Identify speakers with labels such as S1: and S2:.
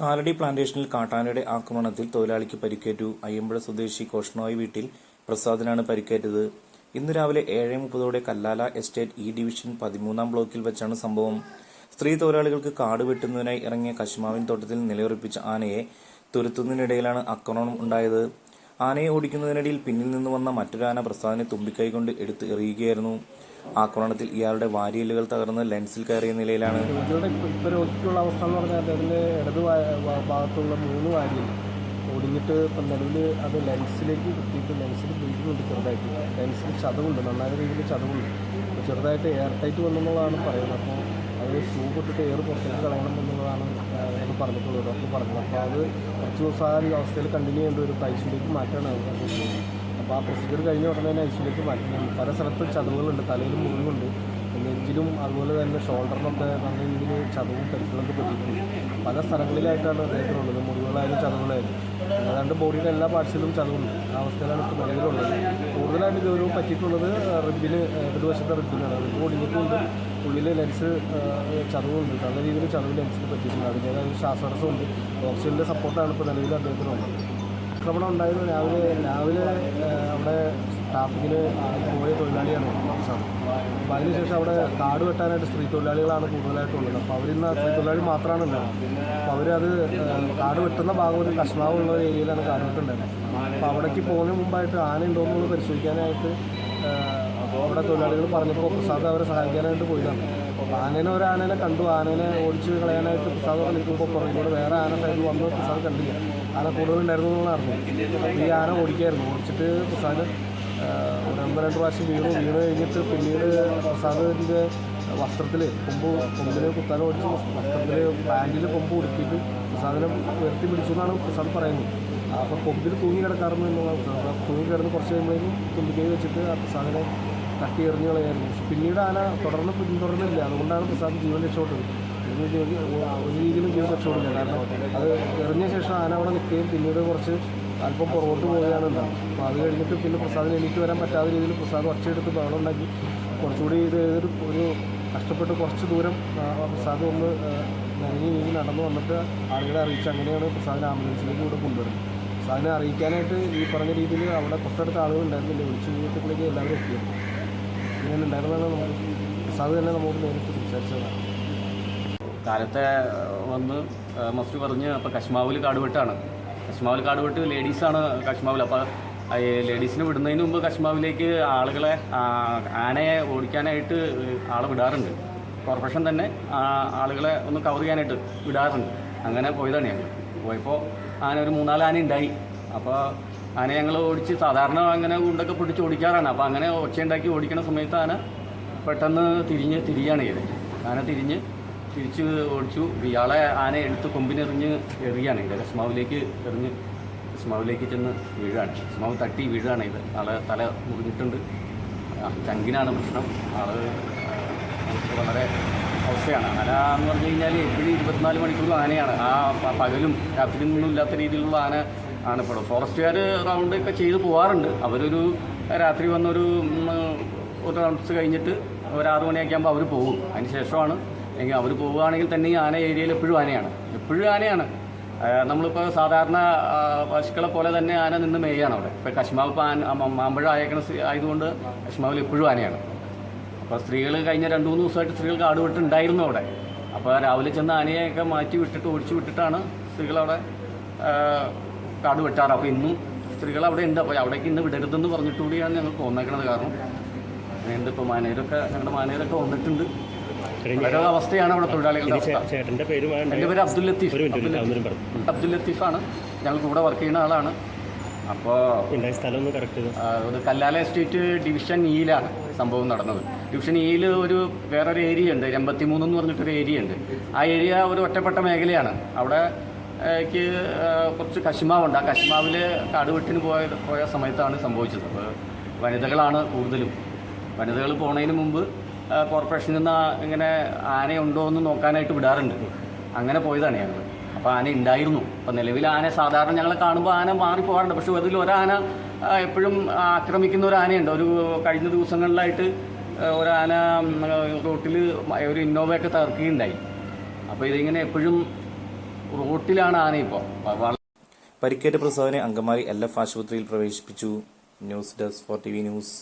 S1: കാലടി പ്ലാന്റേഷനിൽ കാട്ടാനയുടെ ആക്രമണത്തിൽ തൊഴിലാളിക്ക് പരിക്കേറ്റു. അയ്യമ്പുഴ സ്വദേശി കോഷ്ണോയ് വീട്ടിൽ പ്രസാദിനാണ് പരിക്കേറ്റത്. ഇന്ന് രാവിലെ ഏഴ് മുപ്പതോടെ കല്ലാല എസ്റ്റേറ്റ് ഇ ഡിവിഷൻ പതിമൂന്നാം ബ്ലോക്കിൽ വെച്ചാണ് സംഭവം. സ്ത്രീ തൊഴിലാളികൾക്ക് കാട് വെട്ടുന്നതിനായി ഇറങ്ങിയ കശുമാവിൻ തോട്ടത്തിൽ നിലയുറപ്പിച്ച ആനയെ തുരുത്തുന്നതിനിടയിലാണ് ആക്രമണം ഉണ്ടായത്. ആനയെ ഓടിക്കുന്നതിനിടയിൽ പിന്നിൽ നിന്ന് വന്ന മറ്റൊരാന പ്രസാദിനെ തുമ്പിക്കൈ കൊണ്ട് എടുത്ത് എറിയുകയായിരുന്നു. ആക്രമണത്തിൽ ഇയാളുടെ വാരിയലുകൾ തകർന്ന് ലെൻസിൽ കയറിയ നിലയിലാണ്.
S2: രോഗിക്കുള്ള അവസ്ഥ എന്ന് പറഞ്ഞാൽ ഇടത് ഭാഗത്തുള്ള മൂന്ന് വാരിയൽ ഒടിഞ്ഞിട്ട് ഇപ്പം നിലവിൽ അത് ലെൻസിലേക്ക് കുത്തിയിട്ട് ലെൻസിൽ ബ്ലീഡിങ്ങുണ്ട് ചെറുതായിട്ട്. ലെൻസിൽ ചതവുണ്ട് നന്നായ രീതിയിൽ ചതവുണ്ട്. ചെറുതായിട്ട് എയർ ടൈറ്റ് വന്നെന്നുള്ളതാണ് പറയുന്നത്. അപ്പോൾ അത് ഷൂ പൊട്ടിട്ട് എയർ പുറത്തേക്ക് കളയണം എന്നുള്ളതാണ് എന്ന് പറഞ്ഞിട്ടുള്ളത്. ഡോക്ടർ പറഞ്ഞത്. അപ്പോൾ അത് കുറച്ച് ദിവസം ആ ഒരു അവസ്ഥയിൽ കണ്ടിന്യൂ ചെയ്യേണ്ട ഒരു ഐസിയിലേക്ക് മാറ്റാണ് അപ്പോൾ ആ പ്രൊസീജിയർ കഴിഞ്ഞ ഉടനെ തന്നെ ഐസിയിലേക്ക് മാറ്റണം പല സ്ഥലത്തും ചതവുകളുണ്ട്. തലയിൽ മുറിവുണ്ട്. നെഞ്ചിലും അതുപോലെ തന്നെ ഷോൾഡറിനൊക്കെ നല്ല രീതിയിൽ ചതവും പരിക്കുകളൊക്കെ പറ്റിയിട്ടുണ്ട് പല സ്ഥലങ്ങളിലായിട്ടാണ് അദ്ദേഹത്തിനുള്ളത് മുറിവുകളായാലും ചതവുകളായാലും. ഏതാണ്ട് ബോഡിയുടെ എല്ലാ പാർട്സിലും ചതവുണ്ട്. ആ അവസ്ഥയിലാണ് ഇപ്പോൾ നിലവിലുള്ളത്. കൂടുതലായിട്ട് ഗൗരവം പറ്റിയിട്ടുള്ളത് റിബിന് ഇടതുവശത്തെ റിബിനാണ് റിബ് ഒടിഞ്ഞിട്ടുണ്ട്. ഉള്ളിൽ ലെൻസ് ചതവുണ്ട്. നല്ല രീതിയിൽ ചതവ് ലെൻസിന് പറ്റിയിട്ടുണ്ട്. അതിന്റേതായ ശ്വാസതടസ്സമുണ്ട്. ഓക്സിജന്റെ സപ്പോർട്ടാണ് ഇപ്പോൾ നിലവിൽ അദ്ദേഹത്തിനുള്ളത് ആക്രമണം ഉണ്ടായിരുന്നു. രാവിലെ രാവിലെ അവിടെ ട്രാഫിക്കിൽ പോയ തൊഴിലാളിയാണ് സാർ. അപ്പോൾ അതിനുശേഷം അവിടെ കാട് വെട്ടാനായിട്ട് സ്ത്രീ തൊഴിലാളികളാണ് കൂടുതലായിട്ടുള്ളത്. അപ്പോൾ അവരിന്ന് സ്ത്രീ തൊഴിലാളി മാത്രമാണ് ഉണ്ടായത് അപ്പോൾ അവരത് കാട് വെട്ടുന്ന ഭാഗം ഒരു കഷ്ണാവുള്ള ഏരിയയിലാണ് കാട് വെട്ടുണ്ടായിരുന്നത് അപ്പോൾ അവിടേക്ക് പോകുന്നതിന് മുമ്പായിട്ട് ആന ഉണ്ടോ എന്നുള്ളത് പരിശോധിക്കാനായിട്ട് ആ, അവിടെ തൊഴിലാളികൾ പറഞ്ഞപ്പോൾ പ്രസാദ് അവരെ സഹായിക്കാനായിട്ട് പോയതാണ് അപ്പോൾ ആനേനെ ഒരു ആനേനെ കണ്ടു. ആനേനെ ഓടിച്ച് കളയാനായിട്ട് പ്രസാദ് അവിടെ നിൽക്കുമ്പോൾ പുറകിലൂടെ വേറെ ആന സൈഡിൽ വന്ന് പ്രസാദ് കണ്ടില്ല. ആന കൂടുതലുണ്ടായിരുന്നു എന്നുള്ള അറിഞ്ഞു. അപ്പോൾ ഈ ആന ഓടിക്കായിരുന്നു. ഓടിച്ചിട്ട് പ്രസാദ് ഒരു ഒന്ന് രണ്ട് പ്രാവശ്യം വീണു. വീണ് കഴിഞ്ഞിട്ട് പിന്നീട് പ്രസാദിന്റെ വസ്ത്രത്തിൽ കൊമ്പ് കൊമ്പിൽ കുത്താൻ ഓടിച്ച്. വസ്ത്രത്തിൽ പാന്റിൽ കൊമ്പ് ഉടുക്കിയിട്ട് പ്രസാദിനെ ഉയർത്തി പിടിച്ചു എന്നാണ് പ്രസാദ് പറയുന്നത്. അപ്പോൾ കൊമ്പിൽ തൂങ്ങി കിടക്കാറുണ്ട് എന്നുള്ളതാണ് അപ്പോൾ തൂങ്ങി കിടന്ന് കുറച്ച് കഴിയുമ്പോഴേക്കും തുമ്പിക്കൈ വെച്ചിട്ട് ആ പ്രസാദിനെ തട്ടി എറിഞ്ഞു കളയായിരുന്നു. പക്ഷെ പിന്നീട് ആന തുടർന്ന് പിന്തുടർന്നില്ല. അതുകൊണ്ടാണ് പ്രസാദ് ജീവൻ രക്ഷപ്പെട്ടത്. ഒരു രീതിയിലും ജീവൻ രക്ഷപ്പെടില്ല. കാരണം അത് എറിഞ്ഞ ശേഷം ആന അവിടെ നിൽക്കുകയും പിന്നീട് കുറച്ച് അല്പം പുറകോട്ട് പോവുകയാണ് ഉണ്ടാവും അപ്പോൾ അത് കഴിഞ്ഞിട്ട് പിന്നെ പ്രസാദിന് എണീറ്റ് വരാൻ പറ്റാത്ത രീതിയിൽ പ്രസാദ് ഒച്ചയെടുത്ത് ബഹളം ഉണ്ടാക്കി. കുറച്ചുകൂടി ഇത് ഒരു ഒരു കഷ്ടപ്പെട്ട് കുറച്ച് ദൂരം പ്രസാദ് ഒന്ന് നനഞ്ഞ നീങ്ങി നടന്നു വന്നിട്ട് ആളുകളെ അറിയിച്ച് അങ്ങനെയാണ് പ്രസാദിനെ ആംബുലൻസിലേക്ക് കൂടെ കൊണ്ടുവരുന്നത്. പ്രസാദിനെ അറിയിക്കാനായിട്ട് ഈ പറഞ്ഞ രീതിയിൽ അവിടെ തൊട്ടടുത്ത ആളുകൾ ഉണ്ടായിരുന്നില്ല? വിളിച്ചു കഴിഞ്ഞപ്പോഴേക്ക് എല്ലാവരും എത്തിയത്. ഇങ്ങനെ ഉണ്ടായിരുന്നാണ് നമുക്ക് തന്നെ നമ്മോട് നേരിട്ട് സംസാരിച്ചതാണ്
S3: കാലത്തെ വന്ന് മസ്റ്റ് പറഞ്ഞ് അപ്പോൾ കശ്മാവിൽ കാടുവെട്ടാണ്. കശ്മാവിൽ കാടുവെട്ട് ലേഡീസാണ് കശ്മാവിൽ. അപ്പോൾ ലേഡീസിനെ വിടുന്നതിന് മുമ്പ് കശ്മാവിലേക്ക് ആളുകളെ ആനയെ ഓടിക്കാനായിട്ട് ആളെ വിടാറുണ്ട്. കോർപ്പറേഷൻ തന്നെ ആളുകളെ ഒന്ന് കവർ ചെയ്യാനായിട്ട് വിടാറുണ്ട്. അങ്ങനെ പോയതാണ് ഞങ്ങൾ പോയപ്പോൾ ആന ഒരു മൂന്നാൽ ആന ഉണ്ടായി അപ്പോൾ ആന ഞങ്ങൾ ഓടിച്ച് സാധാരണ അങ്ങനെ ഗുണ്ടൊക്കെ പിടിച്ച് ഓടിക്കാറാണ്. അപ്പോൾ അങ്ങനെ ഒച്ചയുണ്ടാക്കി ഓടിക്കുന്ന സമയത്ത് ആന പെട്ടെന്ന് തിരിഞ്ഞ് തിരിയാണ് ചെയ്തത് ആന തിരിഞ്ഞ് തിരിച്ച് ഓടിച്ചു. ഇയാളെ ആന എടുത്ത് കൊമ്പിനെറിഞ്ഞ് എറിയാണ്. ഇത് കസ്മാവിലേക്ക് എറിഞ്ഞ് കസ്മാവിലേക്ക് ചെന്ന് വീഴാണ്. കസ്മാവ് തട്ടി വീഴാണ് ഇത്. ആളെ തല മുറിഞ്ഞിട്ടുണ്ട്. ചങ്കിനാണ് പ്രശ്നം. നമുക്ക് വളരെ അവസ്ഥയാണ്. ആന എന്ന് പറഞ്ഞു കഴിഞ്ഞാൽ എപ്പോഴും ഇരുപത്തിനാല് മണിക്കൂറും ആനയാണ്. ആ പകലും രാത്രിയും ഒന്നും ഇല്ലാത്ത രീതിയിലുള്ള ആന ആണ് ഇപ്പോൾ. ഫോറസ്റ്റുകാർ റൗണ്ട് ഒക്കെ ചെയ്ത് പോകാറുണ്ട് അവരൊരു രാത്രി വന്നൊരു ഒരു റൗണ്ട്സ് കഴിഞ്ഞിട്ട് ഒരു ആറ് മണിയൊക്കെ ആകുമ്പോൾ അവർ പോകും. അതിന് ശേഷമാണ് എങ്കിൽ അവർ പോവുകയാണെങ്കിൽ തന്നെ ഈ ആന ഏരിയയിൽ എപ്പോഴും ആനയാണ്. എപ്പോഴും ആനയാണ്. നമ്മളിപ്പോൾ സാധാരണ പശുക്കളെ പോലെ തന്നെ ആന നിന്ന് മേയാണ് അവിടെ. ഇപ്പോൾ കശ്മാവ് ഇപ്പോൾ ആന മാമ്പഴം ആയേക്കണ ആയതുകൊണ്ട് കശ്മാവിൽ എപ്പോഴും ആനയാണ്. അപ്പോൾ സ്ത്രീകൾ കഴിഞ്ഞ രണ്ട് മൂന്ന് ദിവസമായിട്ട് സ്ത്രീകൾ കാട് വിട്ടുണ്ടായിരുന്നു അവിടെ. അപ്പോൾ രാവിലെ ചെന്ന് ആനയെയൊക്കെ മാറ്റി വിട്ടിട്ട് ഒഴിച്ചു വിട്ടിട്ടാണ് സ്ത്രീകൾ അവിടെ കാട് വെട്ടാറ്. അപ്പോൾ ഇന്നും സ്ത്രീകൾ അവിടെ ഉണ്ട്. അപ്പോൾ അവിടേക്ക് ഇന്ന് വിടരുതെന്ന് പറഞ്ഞിട്ട് കൂടിയാണ് ഞങ്ങൾ പോന്നേക്കണത് കാരണം ഉണ്ട് ഇപ്പോൾ മാനേജരൊക്കെ ഞങ്ങളുടെ മാനേജരൊക്കെ വന്നിട്ടുണ്ട്. വളരെ അവസ്ഥയാണ് അവിടെ തൊഴിലാളികളുടെ അവസ്ഥ.
S4: എന്റെ പേര്
S3: അബ്ദുൽ ലത്തീഫ്. അബ്ദുൽ ലത്തീഫാണ്. ഞങ്ങൾ കൂടെ വർക്ക് ചെയ്യുന്ന ആളാണ്. അപ്പോൾ
S4: അത്
S3: ഒരു കല്ലാല എസ്റ്റേറ്റ് ഡിവിഷൻ ഇയിലാണ് സംഭവം നടന്നത്. ഡിവിഷൻ ഇയിൽ ഒരു വേറൊരു ഏരിയ ഉണ്ട്. എൺപത്തിമൂന്ന് എന്ന് പറഞ്ഞിട്ടൊരു ഏരിയ ഉണ്ട്. ആ ഏരിയ ഒരു ഒറ്റപ്പെട്ട മേഖലയാണ്. അവിടെ ക്ക് കുറച്ച് കശുമാവുണ്ട്. ആ കശുമാവിൽ കാടുവെട്ടിന് പോയ പോയ സമയത്താണ് സംഭവിച്ചത്. അപ്പോൾ വനിതകളാണ് കൂടുതലും. വനിതകൾ പോണതിന് മുമ്പ് കോർപ്പറേഷനിൽ നിന്ന് ഇങ്ങനെ ആനയുണ്ടോ എന്ന് നോക്കാനായിട്ട് വിടാറുണ്ട്. അങ്ങനെ പോയതാണ് ഞങ്ങൾ അപ്പോൾ ആന ഉണ്ടായിരുന്നു അപ്പോൾ നിലവിൽ ആന സാധാരണ ഞങ്ങൾ കാണുമ്പോൾ ആന മാറി പോകാറുണ്ട് പക്ഷേ അതിൽ ഒരാന എപ്പോഴും ആക്രമിക്കുന്ന ഒരു ആനയുണ്ട്. ഒരു കഴിഞ്ഞ ദിവസങ്ങളിലായിട്ട് ഒരു റോട്ടിൽ ഒരു ഇന്നോവയൊക്കെ തകർക്കുകയുണ്ടായി. അപ്പോൾ ഇതിങ്ങനെ എപ്പോഴും റോട്ടിലാണ് ആന ഇപ്പോൾ
S1: പരിക്കേറ്റ പ്രസാദിനെ അങ്കമാലി എൽ എഫ് ആശുപത്രിയിൽ പ്രവേശിപ്പിച്ചു. News desk four T V news.